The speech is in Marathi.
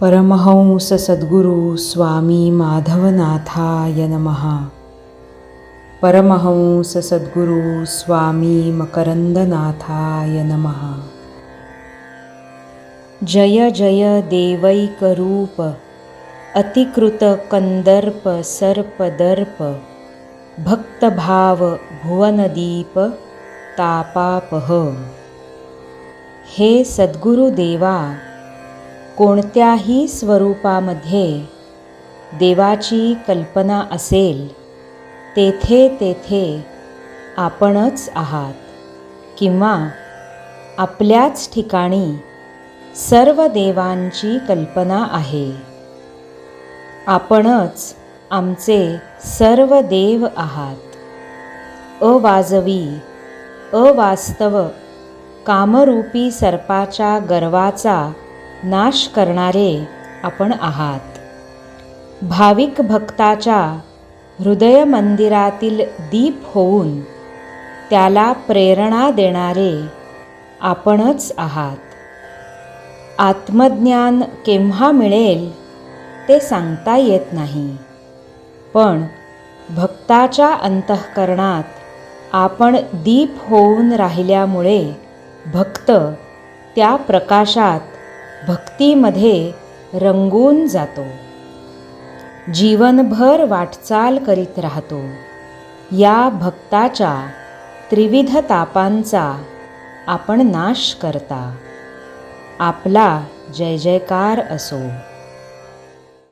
परमहंस सद्गुरू स्वामी माधवनाथाय नमः। परमहंस सद्गुरू स्वामी मकरंदनाथाय नमः। जय जय देवैकरूप अतिकृत कंदर्प सर्पदर्प भक्तभाव भुवनदीप तापापह। हे सद्गुरुदेवा कोणत्याही स्वरूपामध्ये देवाची कल्पना असेल तेथे तेथे आपणच आहात किंवा आपल्याच ठिकाणी सर्व देवांची कल्पना आहे. आपणच आमचे सर्व देव आहात. अवाजवी अवास्तव कामरूपी सर्पाच्या गर्वाचा नाश करणारे आपण आहात. भाविक भक्ताच्या हृदय मंदिरातील दीप होऊन त्याला प्रेरणा देणारे आपणच आहात. आत्मज्ञान केव्हा मिळेल ते सांगता येत नाही. पण भक्ताच्या अंतःकरणात आपण दीप होऊन राहिल्यामुळे भक्त त्या प्रकाशात भक्तीमध्ये रंगून जातो. जीवनभर वाटचाल करीत राहतो. या भक्ताच्या त्रिविध तापांचा आपण नाश करता. आपला जय जयकार असो.